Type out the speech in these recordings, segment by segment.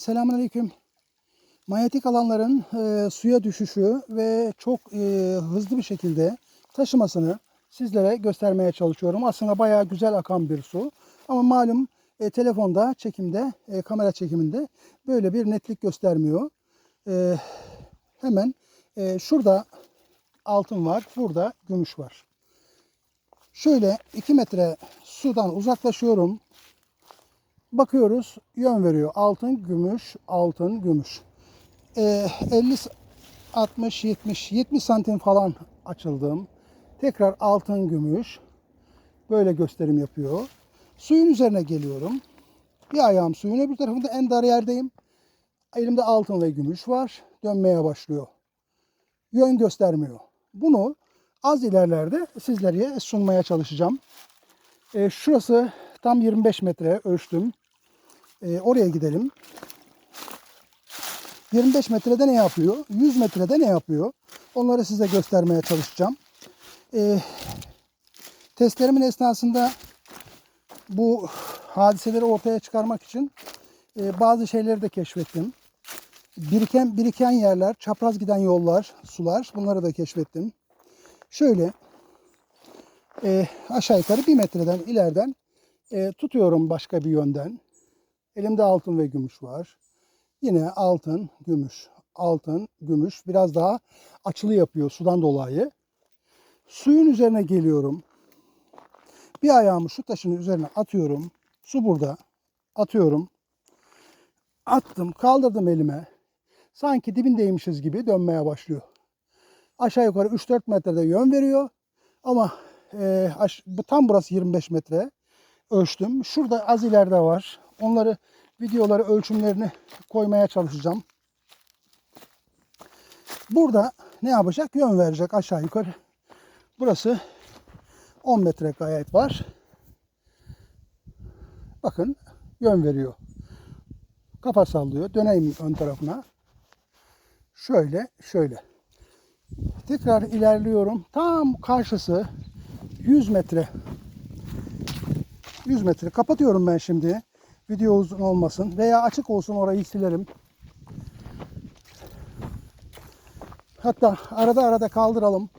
Selamünaleyküm. Manyetik alanların e, suya düşüşü ve çok e, hızlı bir şekilde taşımasını sizlere göstermeye çalışıyorum. Aslında bayağı güzel akan bir su. Ama malum e, telefonda, çekimde, e, kamera çekiminde böyle bir netlik göstermiyor. E, hemen e, şurada altın var, burada gümüş var. Şöyle 2 metre sudan uzaklaşıyorum. Bakıyoruz yön veriyor. Altın, gümüş, altın, gümüş. Ee, 50, 60, 70, 70 santim falan açıldım. Tekrar altın, gümüş. Böyle gösterim yapıyor. Suyun üzerine geliyorum. Bir ayağım suyun öbür tarafında en dar yerdeyim. Elimde altın ve gümüş var. Dönmeye başlıyor. Yön göstermiyor. Bunu az ilerlerde sizlere sunmaya çalışacağım. Ee, şurası tam 25 metre ölçtüm. Ee, oraya gidelim. 25 metrede ne yapıyor? 100 metrede ne yapıyor? Onları size göstermeye çalışacağım. Ee, testlerimin esnasında bu hadiseleri ortaya çıkarmak için e, bazı şeyleri de keşfettim. Biriken biriken yerler, çapraz giden yollar, sular bunları da keşfettim. Şöyle e, aşağı yukarı bir metreden ileriden e, tutuyorum başka bir yönden. Elimde altın ve gümüş var. Yine altın, gümüş, altın, gümüş. Biraz daha açılı yapıyor sudan dolayı. Suyun üzerine geliyorum. Bir ayağımı şu taşın üzerine atıyorum. Su burada. Atıyorum. Attım, kaldırdım elime. Sanki dibindeymişiz gibi dönmeye başlıyor. Aşağı yukarı 3-4 metrede yön veriyor. Ama e, tam burası 25 metre ölçtüm. Şurada az ileride var. Onları videoları ölçümlerini koymaya çalışacağım. Burada ne yapacak? Yön verecek aşağı yukarı. Burası 10 metre gayet var. Bakın yön veriyor. Kafa sallıyor. Döneyim ön tarafına. Şöyle, şöyle. Tekrar ilerliyorum. Tam karşısı 100 metre 100 metre. Kapatıyorum ben şimdi. Video uzun olmasın. Veya açık olsun orayı silerim. Hatta arada arada kaldıralım.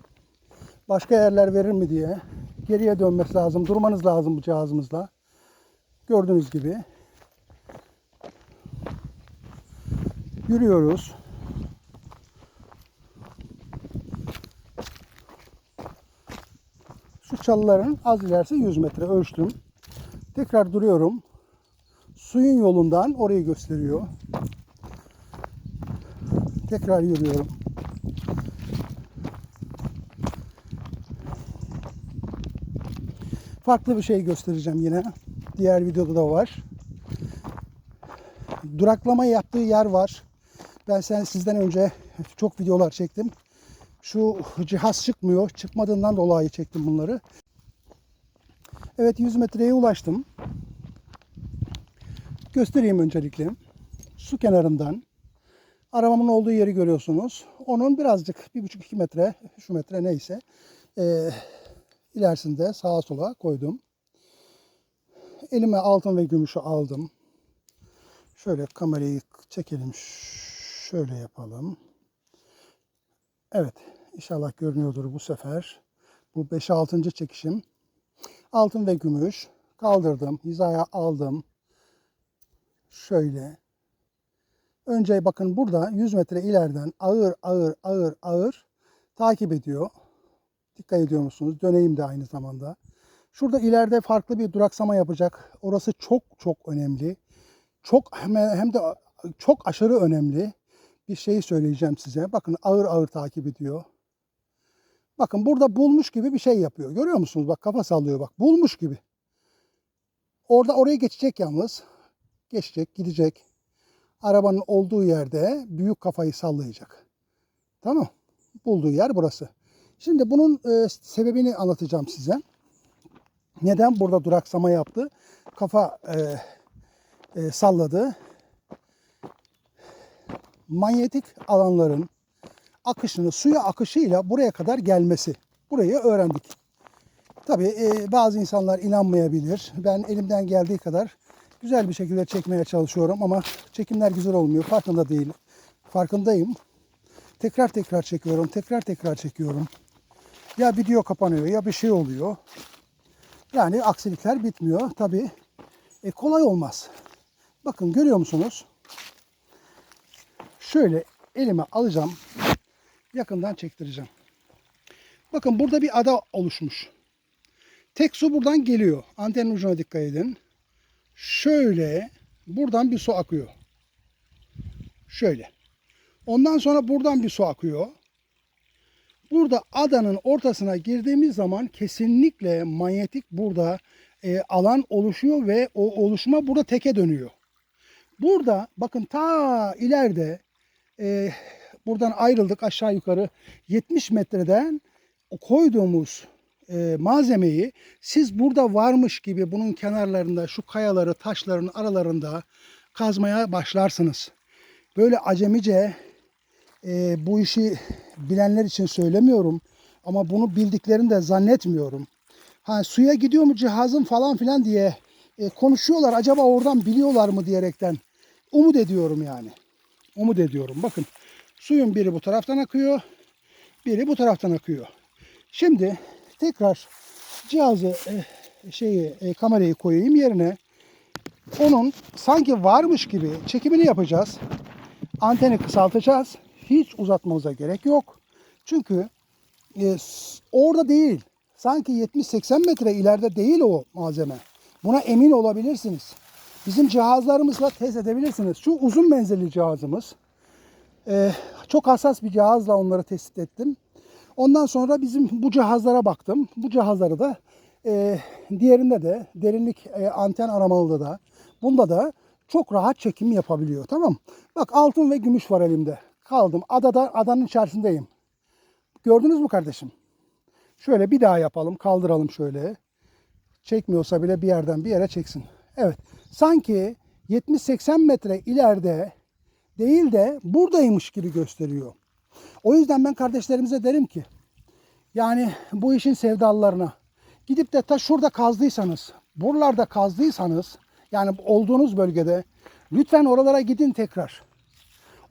Başka yerler verir mi diye. Geriye dönmesi lazım. Durmanız lazım bu cihazımızla. Gördüğünüz gibi. Yürüyoruz. Şu çalıların az ilerisi 100 metre ölçtüm. Tekrar duruyorum. Suyun yolundan orayı gösteriyor. Tekrar yürüyorum. Farklı bir şey göstereceğim yine. Diğer videoda da var. Duraklama yaptığı yer var. Ben sen sizden önce çok videolar çektim. Şu cihaz çıkmıyor. Çıkmadığından dolayı çektim bunları. Evet 100 metreye ulaştım. Göstereyim öncelikle. Su kenarından arabamın olduğu yeri görüyorsunuz. Onun birazcık 1,5-2 metre, şu metre neyse e, ilerisinde sağa sola koydum. Elime altın ve gümüşü aldım. Şöyle kamerayı çekelim. Şöyle yapalım. Evet. inşallah görünüyordur bu sefer. Bu 5-6. çekişim. Altın ve gümüş. Kaldırdım. Hizaya aldım. Şöyle. Önce bakın burada 100 metre ileriden ağır ağır ağır ağır takip ediyor. Dikkat ediyor musunuz? Döneyim de aynı zamanda. Şurada ileride farklı bir duraksama yapacak. Orası çok çok önemli. Çok hem, de çok aşırı önemli bir şey söyleyeceğim size. Bakın ağır ağır takip ediyor. Bakın burada bulmuş gibi bir şey yapıyor. Görüyor musunuz? Bak kafa sallıyor bak. Bulmuş gibi. Orada oraya geçecek yalnız. Geçecek, gidecek. Arabanın olduğu yerde büyük kafayı sallayacak. Tamam. Bulduğu yer burası. Şimdi bunun e, sebebini anlatacağım size. Neden burada duraksama yaptı? Kafa e, e, salladı. Manyetik alanların akışını, suya akışıyla buraya kadar gelmesi. Burayı öğrendik. Tabii e, bazı insanlar inanmayabilir. Ben elimden geldiği kadar güzel bir şekilde çekmeye çalışıyorum ama çekimler güzel olmuyor. Farkında değilim. Farkındayım. Tekrar tekrar çekiyorum. Tekrar tekrar çekiyorum. Ya video kapanıyor ya bir şey oluyor. Yani aksilikler bitmiyor. Tabii e, kolay olmaz. Bakın görüyor musunuz? Şöyle elime alacağım. Yakından çektireceğim. Bakın burada bir ada oluşmuş. Tek su buradan geliyor. Antenin ucuna dikkat edin. Şöyle buradan bir su akıyor. Şöyle. Ondan sonra buradan bir su akıyor. Burada adanın ortasına girdiğimiz zaman kesinlikle manyetik burada e, alan oluşuyor ve o oluşma burada teke dönüyor. Burada bakın ta ileride e, buradan ayrıldık aşağı yukarı 70 metreden koyduğumuz e, malzemeyi siz burada varmış gibi bunun kenarlarında şu kayaları taşların aralarında kazmaya başlarsınız. Böyle acemice e, bu işi bilenler için söylemiyorum ama bunu bildiklerini de zannetmiyorum. Ha suya gidiyor mu cihazın falan filan diye e, konuşuyorlar. Acaba oradan biliyorlar mı diyerekten umut ediyorum yani. Umut ediyorum. Bakın suyun biri bu taraftan akıyor, biri bu taraftan akıyor. Şimdi tekrar cihazı e, şeyi e, kamerayı koyayım yerine. Onun sanki varmış gibi çekimini yapacağız. Anteni kısaltacağız. Hiç uzatmamıza gerek yok. Çünkü e, s- orada değil. Sanki 70-80 metre ileride değil o malzeme. Buna emin olabilirsiniz. Bizim cihazlarımızla test edebilirsiniz. Şu uzun menzilli cihazımız. e, çok hassas bir cihazla onları tespit ettim. Ondan sonra bizim bu cihazlara baktım. Bu cihazları da e, diğerinde de derinlik e, anten aramalıda da bunda da çok rahat çekim yapabiliyor. Tamam. Bak altın ve gümüş var elimde. Kaldım. Adada adanın içerisindeyim. Gördünüz mü kardeşim? Şöyle bir daha yapalım. Kaldıralım şöyle. Çekmiyorsa bile bir yerden bir yere çeksin. Evet. Sanki 70-80 metre ileride değil de buradaymış gibi gösteriyor. O yüzden ben kardeşlerimize derim ki yani bu işin sevdalılarına gidip de ta şurada kazdıysanız, buralarda kazdıysanız yani olduğunuz bölgede lütfen oralara gidin tekrar.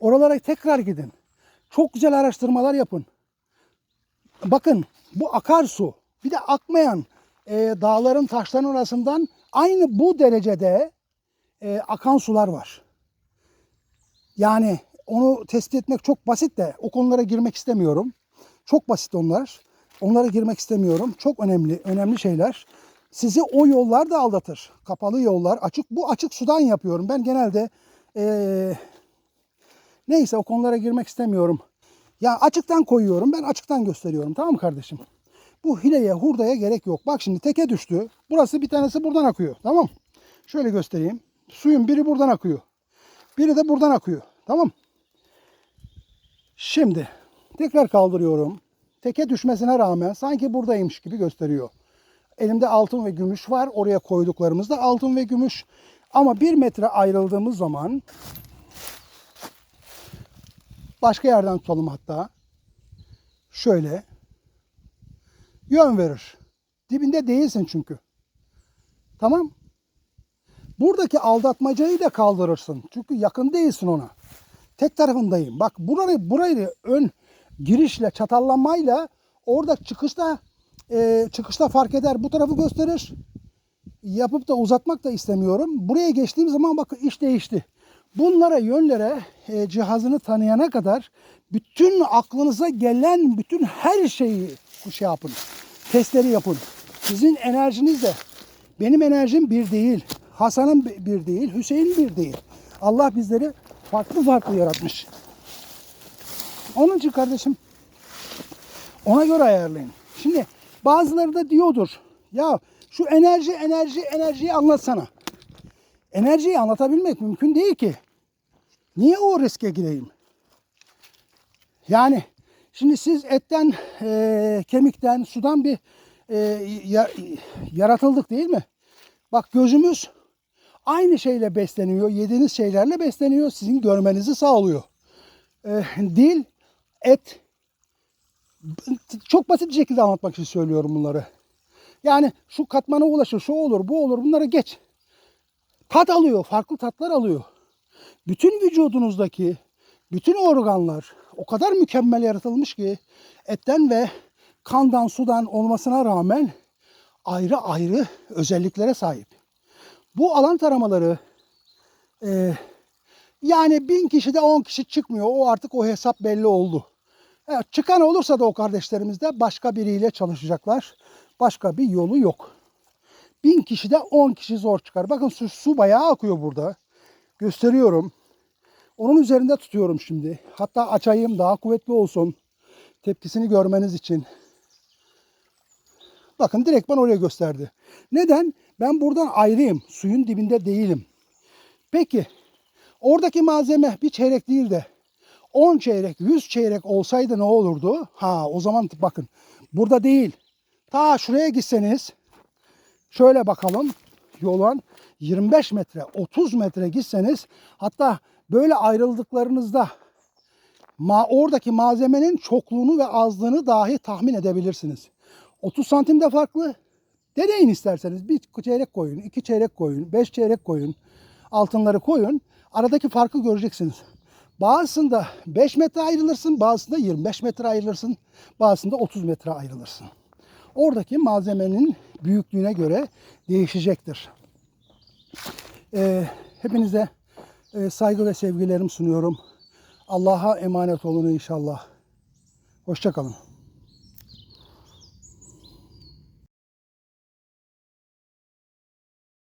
Oralara tekrar gidin. Çok güzel araştırmalar yapın. Bakın bu akarsu bir de akmayan e, dağların taşların arasından aynı bu derecede e, akan sular var. Yani onu tespit etmek çok basit de o konulara girmek istemiyorum. Çok basit onlar. Onlara girmek istemiyorum. Çok önemli, önemli şeyler. Sizi o yollar da aldatır. Kapalı yollar, açık. Bu açık sudan yapıyorum. Ben genelde eee, neyse o konulara girmek istemiyorum. Ya açıktan koyuyorum. Ben açıktan gösteriyorum. Tamam mı kardeşim? Bu hileye, hurdaya gerek yok. Bak şimdi teke düştü. Burası bir tanesi buradan akıyor. Tamam. Şöyle göstereyim. Suyun biri buradan akıyor. Biri de buradan akıyor. Tamam. Şimdi tekrar kaldırıyorum. Teke düşmesine rağmen sanki buradaymış gibi gösteriyor. Elimde altın ve gümüş var. Oraya koyduklarımızda altın ve gümüş. Ama bir metre ayrıldığımız zaman başka yerden tutalım hatta. Şöyle yön verir. Dibinde değilsin çünkü. Tamam. Buradaki aldatmacayı da kaldırırsın. Çünkü yakın değilsin ona. Tek tarafındayım. Bak burayı burayı ön girişle çatallanmayla orada çıkışta e, çıkışta fark eder. Bu tarafı gösterir. Yapıp da uzatmak da istemiyorum. Buraya geçtiğim zaman bakın iş değişti. Bunlara yönlere e, cihazını tanıyana kadar bütün aklınıza gelen bütün her şeyi şey yapın. Testleri yapın. Sizin enerjiniz de benim enerjim bir değil. Hasan'ın bir değil. Hüseyin bir değil. Allah bizleri farklı farklı yaratmış. Onun için kardeşim ona göre ayarlayın. Şimdi bazıları da diyordur. Ya şu enerji enerji enerjiyi anlatsana. Enerjiyi anlatabilmek mümkün değil ki. Niye o riske gireyim? Yani şimdi siz etten, e, kemikten, sudan bir e, ya- yaratıldık değil mi? Bak gözümüz aynı şeyle besleniyor. Yediğiniz şeylerle besleniyor. Sizin görmenizi sağlıyor. E, dil, et. Çok basit bir şekilde anlatmak için söylüyorum bunları. Yani şu katmana ulaşır, şu olur, bu olur. Bunları geç. tat alıyor, farklı tatlar alıyor. Bütün vücudunuzdaki bütün organlar o kadar mükemmel yaratılmış ki etten ve kandan sudan olmasına rağmen ayrı ayrı özelliklere sahip. Bu alan taramaları e, yani bin kişide 10 kişi çıkmıyor. O artık o hesap belli oldu. Evet, çıkan olursa da o kardeşlerimiz de başka biriyle çalışacaklar. Başka bir yolu yok. Bin kişide 10 kişi zor çıkar. Bakın su, su bayağı akıyor burada. Gösteriyorum. Onun üzerinde tutuyorum şimdi. Hatta açayım daha kuvvetli olsun. Tepkisini görmeniz için. Bakın direkt bana oraya gösterdi. Neden? Ben buradan ayrıyım. Suyun dibinde değilim. Peki oradaki malzeme bir çeyrek değil de 10 çeyrek, 100 çeyrek olsaydı ne olurdu? Ha o zaman bakın burada değil. Ta şuraya gitseniz şöyle bakalım yolun 25 metre, 30 metre gitseniz hatta böyle ayrıldıklarınızda ma oradaki malzemenin çokluğunu ve azlığını dahi tahmin edebilirsiniz. 30 santim de farklı. Deneyin isterseniz. Bir çeyrek koyun, iki çeyrek koyun, beş çeyrek koyun. Altınları koyun. Aradaki farkı göreceksiniz. Bazısında 5 metre ayrılırsın, bazısında 25 metre ayrılırsın, bazısında 30 metre ayrılırsın. Oradaki malzemenin büyüklüğüne göre değişecektir. Ee, hepinize e, saygı ve sevgilerimi sunuyorum. Allah'a emanet olun inşallah. Hoşçakalın.